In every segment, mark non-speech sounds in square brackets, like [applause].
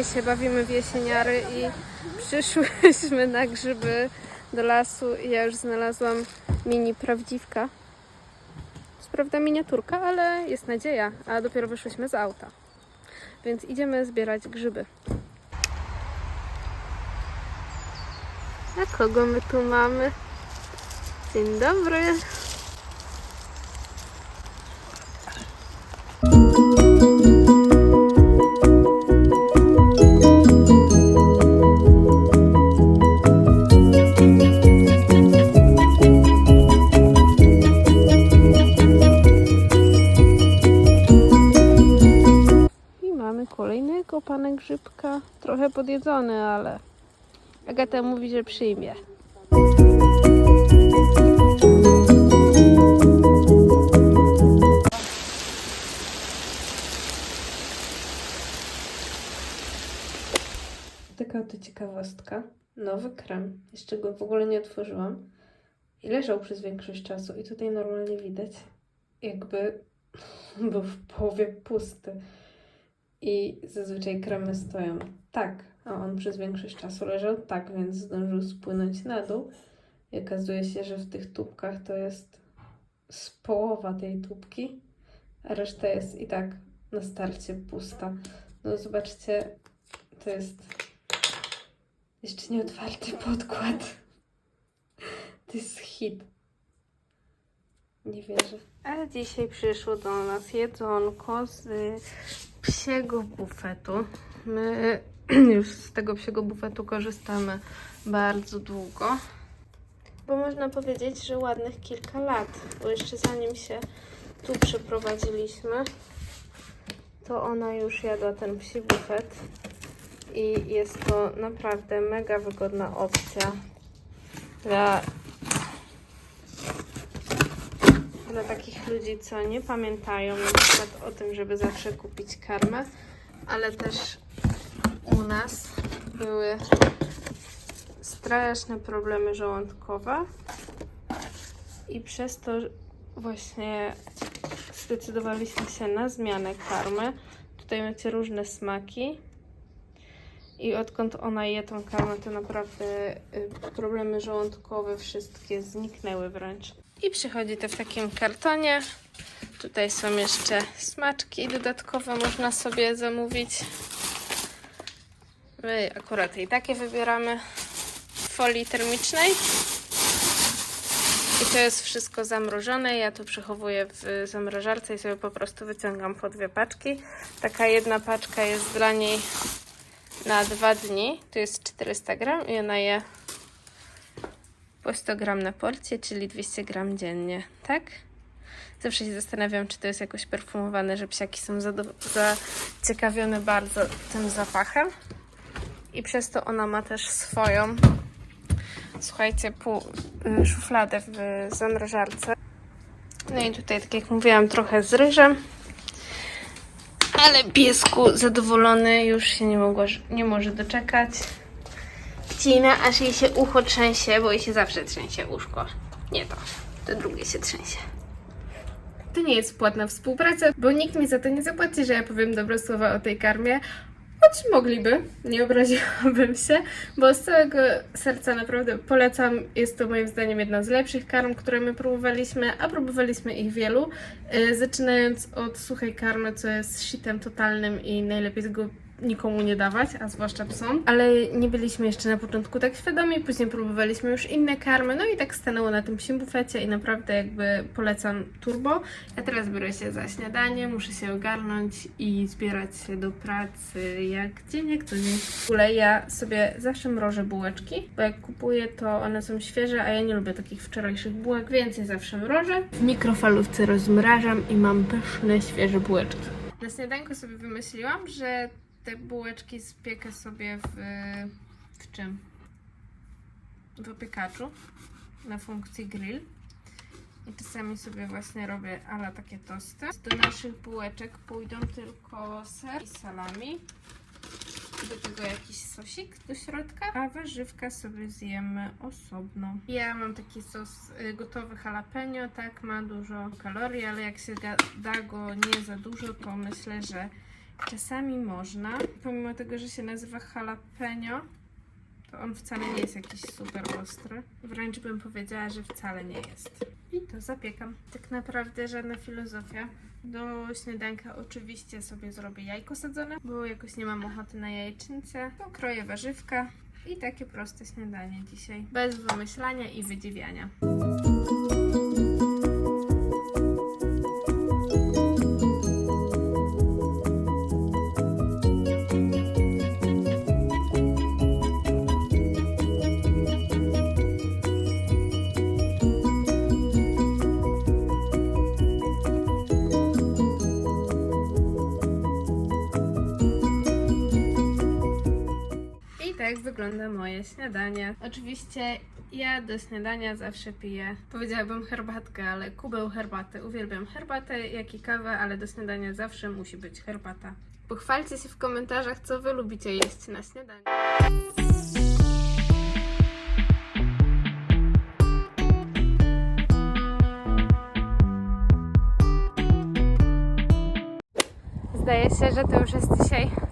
Się bawimy w jesieniary i przyszłyśmy na grzyby do lasu i ja już znalazłam mini prawdziwka. Co prawda miniaturka, ale jest nadzieja, a dopiero wyszłyśmy z auta. Więc idziemy zbierać grzyby. A kogo my tu mamy? Dzień dobry. I grzybka. Trochę podjedzony, ale Agata mówi, że przyjmie. Taka oto ciekawostka. Nowy krem. Jeszcze go w ogóle nie otworzyłam. I leżał przez większość czasu. I tutaj normalnie widać, jakby [laughs] był w połowie pusty. I zazwyczaj kremy stoją tak, a on przez większość czasu leżał tak, więc zdążył spłynąć na dół. I okazuje się, że w tych tubkach to jest z połowa tej tubki, a reszta jest i tak na starcie pusta. No zobaczcie, to jest jeszcze nie otwarty podkład. To jest hit. Nie wierzę. A dzisiaj przyszło do nas jedzonko z psiego bufetu. My [clears throat] już z tego psiego bufetu korzystamy bardzo długo. Bo można powiedzieć, że ładnych kilka lat. Bo jeszcze zanim się tu przeprowadziliśmy, to ona już jadła ten psi bufet. I jest to naprawdę mega wygodna opcja dla dla takich ludzi, co nie pamiętają na przykład o tym, żeby zawsze kupić karmę, ale też u nas były straszne problemy żołądkowe i przez to właśnie zdecydowaliśmy się na zmianę karmy. Tutaj macie różne smaki i odkąd ona je tą karmę, to naprawdę y, problemy żołądkowe wszystkie zniknęły wręcz. I przychodzi to w takim kartonie. Tutaj są jeszcze smaczki dodatkowe, można sobie zamówić. My akurat i takie wybieramy w folii termicznej. I to jest wszystko zamrożone. Ja to przechowuję w zamrażarce i sobie po prostu wyciągam po dwie paczki. Taka jedna paczka jest dla niej na dwa dni. Tu jest 400 gram i ona je po 100 gram na porcję, czyli 200 gram dziennie, tak? Zawsze się zastanawiam, czy to jest jakoś perfumowane, że psiaki są zaciekawione bardzo tym zapachem. I przez to ona ma też swoją, słuchajcie, pół, y, szufladę w zamrażarce. No i tutaj, tak jak mówiłam, trochę z ryżem. Ale piesku zadowolony już się nie, mogło, nie może doczekać. Aż jej się ucho trzęsie, bo jej się zawsze trzęsie uszko. Nie to, to drugie się trzęsie. To nie jest płatna współpraca, bo nikt mi za to nie zapłaci, że ja powiem dobre słowa o tej karmie. Choć mogliby, nie obraziłabym się, bo z całego serca naprawdę polecam. Jest to moim zdaniem jedna z lepszych karm, które my próbowaliśmy, a próbowaliśmy ich wielu. Yy, Zaczynając od suchej karmy, co jest shitem totalnym i najlepiej tego nikomu nie dawać, a zwłaszcza psom. Ale nie byliśmy jeszcze na początku tak świadomi, później próbowaliśmy już inne karmy, no i tak stanęło na tym psim bufecie i naprawdę jakby polecam turbo. Ja teraz biorę się za śniadanie, muszę się ogarnąć i zbierać się do pracy jak dzień, jak co dzień. W ogóle ja sobie zawsze mrożę bułeczki, bo jak kupuję, to one są świeże, a ja nie lubię takich wczorajszych bułek, więc je zawsze mrożę. W mikrofalówce rozmrażam i mam pyszne, świeże bułeczki. Na śniadanko sobie wymyśliłam, że te bułeczki spiekę sobie w, w czym? W opiekaczu na funkcji grill. I czasami sobie właśnie robię ala takie tosty. Do naszych bułeczek pójdą tylko ser i salami. Do tego jakiś sosik do środka, a warzywka sobie zjemy osobno. Ja mam taki sos y, gotowy jalapeno, tak, ma dużo kalorii, ale jak się da go nie za dużo, to myślę, że Czasami można, pomimo tego, że się nazywa jalapeno, to on wcale nie jest jakiś super ostry. Wręcz bym powiedziała, że wcale nie jest. I to zapiekam. Tak naprawdę żadna filozofia. Do śniadanka oczywiście sobie zrobię jajko sadzone, bo jakoś nie mam ochoty na jajecznicę. Pokroję warzywka i takie proste śniadanie dzisiaj. Bez wymyślania i wydziwiania. Tak wygląda moje śniadanie. Oczywiście ja do śniadania zawsze piję, powiedziałabym herbatkę, ale kubeł herbaty. Uwielbiam herbatę, jak i kawę, ale do śniadania zawsze musi być herbata. Pochwalcie się w komentarzach, co wy lubicie jeść na śniadanie. Zdaje się, że to już jest dzisiaj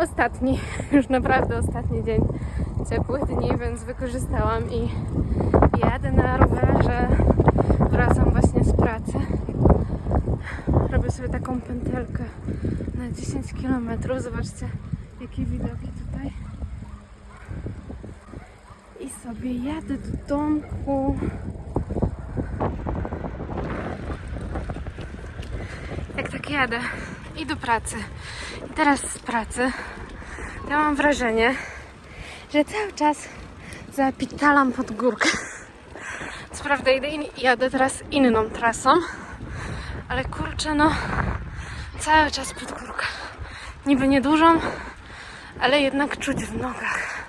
ostatni, [laughs] już naprawdę ostatni dzień ciepłych dni, więc wykorzystałam i jadę na rowerze. Wracam właśnie z pracy. Robię sobie taką pętelkę na 10 km. Zobaczcie, jakie widoki tutaj. I sobie jadę do domku. Jak tak jadę i do pracy. I teraz z pracy ja mam wrażenie, że cały czas zapitalam pod górkę. Co prawda idę jadę teraz inną trasą, ale kurczę no cały czas pod górkę. Niby niedużą, ale jednak czuć w nogach.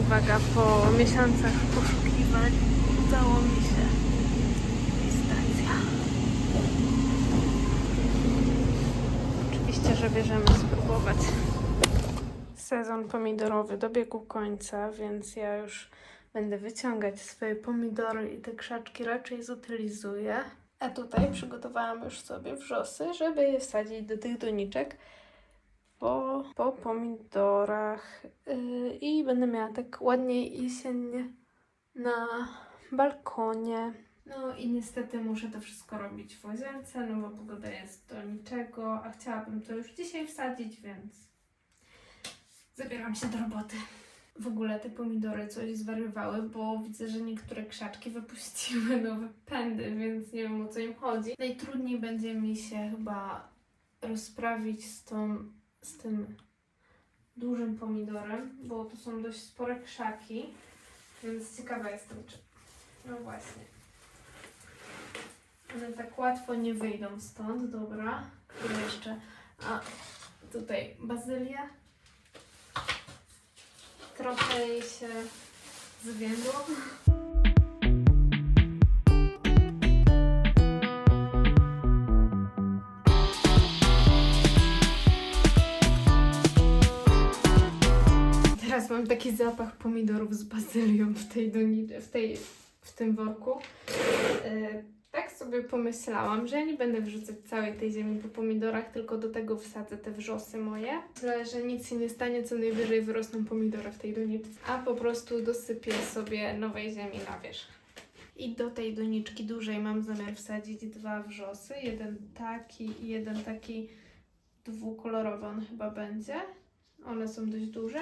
Uwaga, po miesiącach poszukiwań udało mi się i stacja. Oczywiście, że bierzemy spróbować. Sezon pomidorowy dobiegł końca, więc ja już będę wyciągać swoje pomidory i te krzaczki raczej zutylizuję. A tutaj przygotowałam już sobie wrzosy, żeby je wsadzić do tych doniczek po, po pomidorach yy, i będę miała tak ładnie jesiennie na balkonie. No i niestety muszę to wszystko robić w łazience, no bo pogoda jest do niczego, a chciałabym to już dzisiaj wsadzić, więc zabieram się do roboty. W ogóle te pomidory coś zwariowały, bo widzę, że niektóre krzaczki wypuściły [laughs] nowe pędy, więc nie wiem o co im chodzi. Najtrudniej będzie mi się chyba rozprawić z tą, z tym dużym pomidorem, bo to są dość spore krzaki, więc ciekawa jestem, czy... No właśnie. One tak łatwo nie wyjdą stąd, dobra. Które jeszcze? A, tutaj bazylia. Trochę jej się zwiędło. Teraz mam taki zapach pomidorów z bazylią w tej doniczy, w tej, w tym worku. E, tak sobie pomyślałam, że ja nie będę wrzucać całej tej ziemi po pomidorach, tylko do tego wsadzę te wrzosy moje. Myślę, że nic się nie stanie, co najwyżej wyrosną pomidory w tej doniczce. A po prostu dosypię sobie nowej ziemi na wierzch. I do tej doniczki dużej mam zamiar wsadzić dwa wrzosy. Jeden taki i jeden taki dwukolorowy on chyba będzie. One są dość duże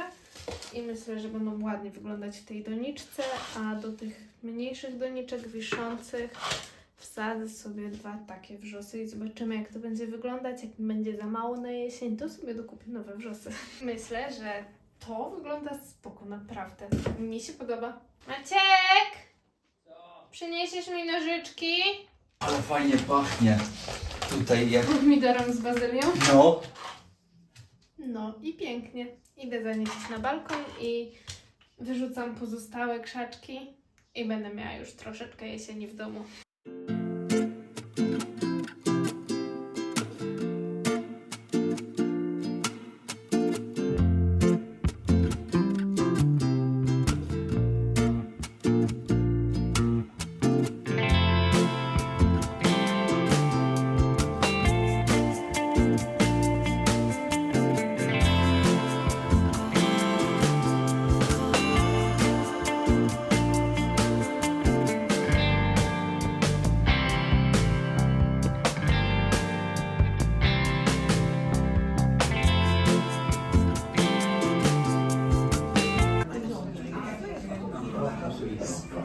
i myślę, że będą ładnie wyglądać w tej doniczce, a do tych mniejszych doniczek wiszących wsadzę sobie dwa takie wrzosy i zobaczymy jak to będzie wyglądać. Jak mi będzie za mało na jesień, to sobie dokupię nowe wrzosy. [laughs] Myślę, że to wygląda spoko, naprawdę. Mi się podoba. Maciek! Przyniesiesz mi nożyczki? Ale fajnie pachnie. Tutaj jak... Pomidorem z bazylią. No. No i pięknie. Idę zanieść na balkon i wyrzucam pozostałe krzaczki i będę miała już troszeczkę jesieni w domu.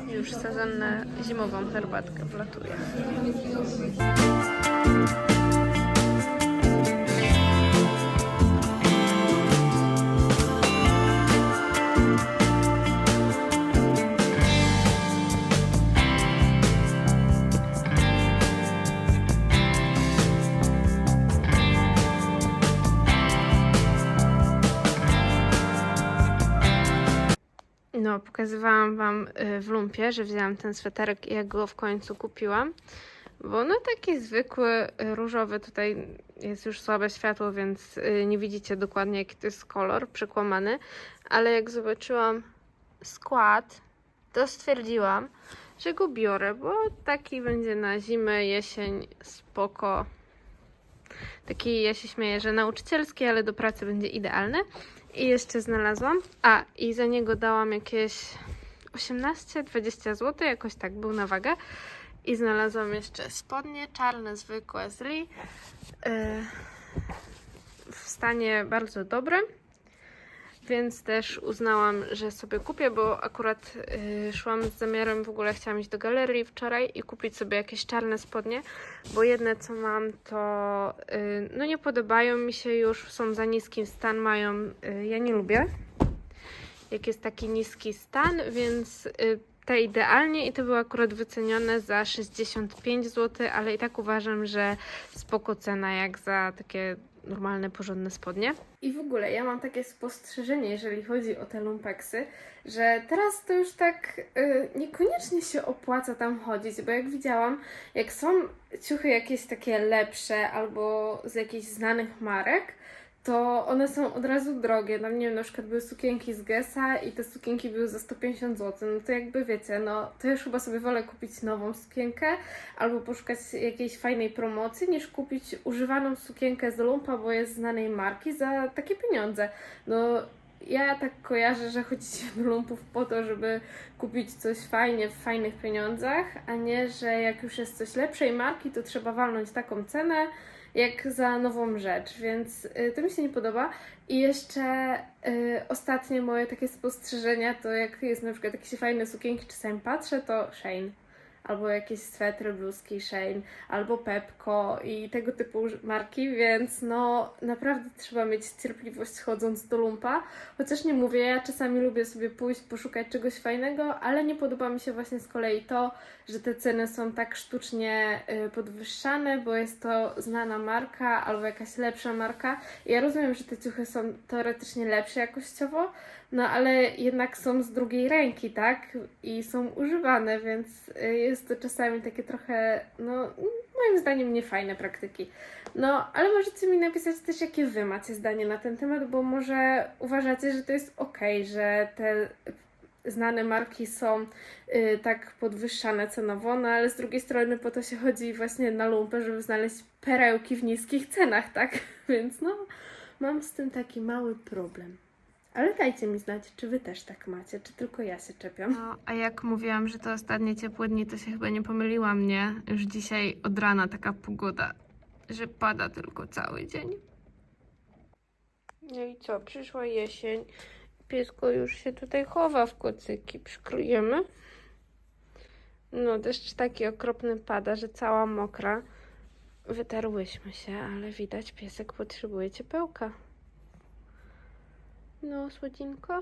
Już sezon na zimową herbatkę wlatuje. No, pokazywałam Wam y, w lumpie, że wzięłam ten sweterek i jak go w końcu kupiłam. Bo no taki zwykły, różowy, tutaj jest już słabe światło, więc y, nie widzicie dokładnie jaki to jest kolor przekłamany. Ale jak zobaczyłam skład, to stwierdziłam, że go biorę, bo taki będzie na zimę, jesień, spoko. Taki, ja się śmieję, że nauczycielski, ale do pracy będzie idealny. I jeszcze znalazłam. A, i za niego dałam jakieś 18-20 zł, jakoś tak był na wagę. I znalazłam jeszcze spodnie czarne, zwykłe z Lee. Yy, w stanie bardzo dobrym. Więc też uznałam, że sobie kupię, bo akurat yy, szłam z zamiarem, w ogóle chciałam iść do galerii wczoraj i kupić sobie jakieś czarne spodnie, bo jedne co mam to yy, no nie podobają mi się już, są za niskim stan mają, yy, ja nie lubię jak jest taki niski stan, więc yy, te idealnie i to było akurat wycenione za 65 zł, ale i tak uważam, że spoko cena jak za takie normalne, porządne spodnie. I w ogóle ja mam takie spostrzeżenie, jeżeli chodzi o te lumpeksy, że teraz to już tak y, niekoniecznie się opłaca tam chodzić, bo jak widziałam, jak są ciuchy jakieś takie lepsze albo z jakichś znanych marek, to one są od razu drogie. Tam nie wiem, na przykład były sukienki z Gessa i te sukienki były za 150 zł. No to jakby wiecie, no to już chyba sobie wolę kupić nową sukienkę albo poszukać jakiejś fajnej promocji, niż kupić używaną sukienkę z lumpa, bo jest znanej marki za takie pieniądze. No ja tak kojarzę, że chodzicie do lumpów po to, żeby kupić coś fajnie w fajnych pieniądzach, a nie, że jak już jest coś lepszej marki, to trzeba walnąć taką cenę, jak za nową rzecz, więc y, to mi się nie podoba. I jeszcze y, ostatnie moje takie spostrzeżenia to jak jest na przykład jakieś fajne sukienki, czasami patrzę, to Shane. Albo jakieś swetry, bluzki Shane, albo Pepko i tego typu marki, więc no naprawdę trzeba mieć cierpliwość chodząc do lumpa. Chociaż nie mówię, ja czasami lubię sobie pójść, poszukać czegoś fajnego, ale nie podoba mi się właśnie z kolei to, że te ceny są tak sztucznie y, podwyższane, bo jest to znana marka albo jakaś lepsza marka. Ja rozumiem, że te ciuchy są teoretycznie lepsze jakościowo, no ale jednak są z drugiej ręki, tak? I są używane, więc y, jest to czasami takie trochę, no moim zdaniem niefajne praktyki. No, ale możecie mi napisać też, jakie wy macie zdanie na ten temat, bo może uważacie, że to jest ok, że te znane marki są y, tak podwyższane cenowo, no ale z drugiej strony po to się chodzi właśnie na lumpę, żeby znaleźć perełki w niskich cenach, tak? [laughs] Więc no, mam z tym taki mały problem. Ale dajcie mi znać, czy wy też tak macie, czy tylko ja się czepiam. No, a jak mówiłam, że to ostatnie ciepłe dni, to się chyba nie pomyliłam, nie? Już dzisiaj od rana taka pogoda, że pada tylko cały dzień. No i co, przyszła jesień. Piesko już się tutaj chowa w kocyki. Przykryjemy. No, deszcz taki okropny pada, że cała mokra. Wytarłyśmy się, ale widać, piesek potrzebuje ciepełka. No, słodzinko.